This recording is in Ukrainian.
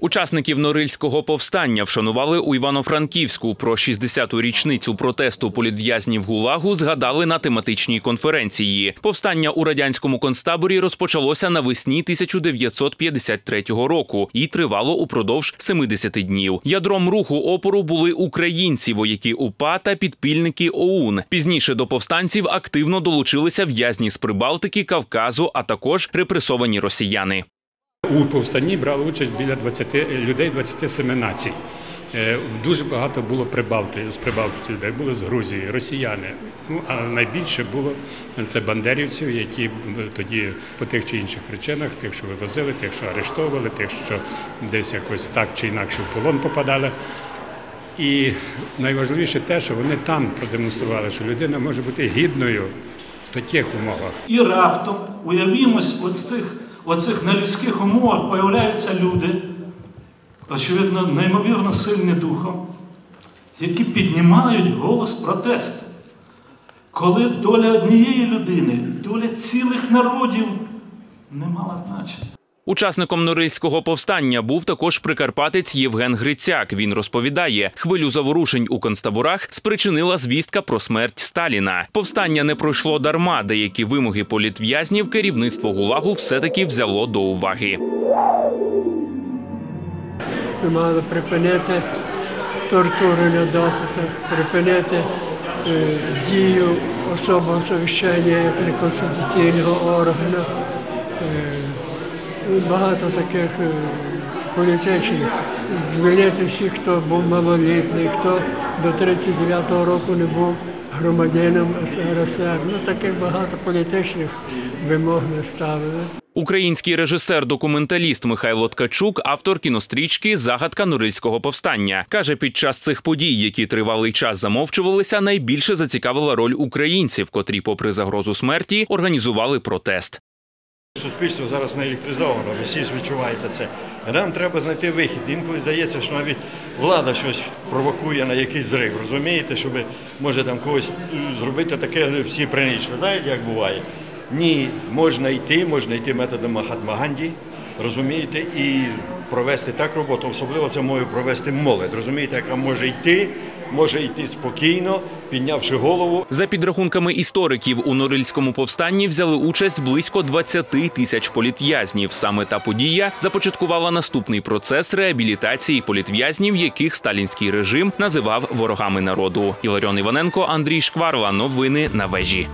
Учасників Норильського повстання вшанували у Івано-Франківську. Про 60-ту річницю протесту політв'язнів ГУЛАГу згадали на тематичній конференції. Повстання у радянському концтаборі розпочалося навесні 1953 року і тривало упродовж 70 днів. Ядром руху опору були українці, вояки УПА та підпільники ОУН. Пізніше до повстанців активно долучилися в'язні з Прибалтики, Кавказу, а також репресовані росіяни. У повстанні брали участь біля 20 людей 27 націй. Е, Дуже багато було прибалти, з Прибалтики людей, були з Грузії, росіяни. Ну, а найбільше було це бандерівців, які тоді по тих чи інших причинах, тих, що вивозили, тих, що арештовували, тих, що десь якось так чи інакше в полон попадали. І найважливіше те, що вони там продемонстрували, що людина може бути гідною в таких умовах. І раптом, уявімось, ось цих, оцих нелюдських умовах появляються люди, очевидно, неймовірно сильні духом, які піднімають голос протесту. Коли доля однієї людини, доля цілих народів не мала значення. Учасником Норильського повстання був також прикарпатець Євген Грицяк. Він розповідає, хвилю заворушень у концтаборах спричинила звістка про смерть Сталіна. Повстання не пройшло дарма. Деякі вимоги політв'язнів керівництво ГУЛАГу все-таки взяло до уваги. Ми мали припинити тортури на допитах, припинити е, дію особового совіщення як неконституційного органу. Е, багато таких е, політичних. Звільнити всіх, хто був малолітній, хто до 39-го року не був громадянином СРСР. Ну, таких багато політичних вимог ми ставили. Український режисер-документаліст Михайло Ткачук, автор кінострічки Загадка Норильського повстання, каже, під час цих подій, які тривалий час замовчувалися, найбільше зацікавила роль українців, котрі, попри загрозу смерті, організували протест. Суспільство зараз не електризовано, ви всі відчуваєте це. Нам треба знайти вихід. Інколи здається, що навіть влада щось провокує на якийсь зрив. Розумієте, щоб може там когось зробити таке всі приніч. Ви знаєте, як буває? Ні, можна йти, можна йти методом Махатма Ганді, розумієте, і провести так роботу. Особливо це може провести молодь. Розумієте, яка може йти, може йти спокійно, піднявши голову. За підрахунками істориків, у Норильському повстанні взяли участь близько 20 тисяч політв'язнів. Саме та подія започаткувала наступний процес реабілітації політв'язнів, яких сталінський режим називав ворогами народу. Іларіон Іваненко, Андрій Шкварла. Новини на вежі.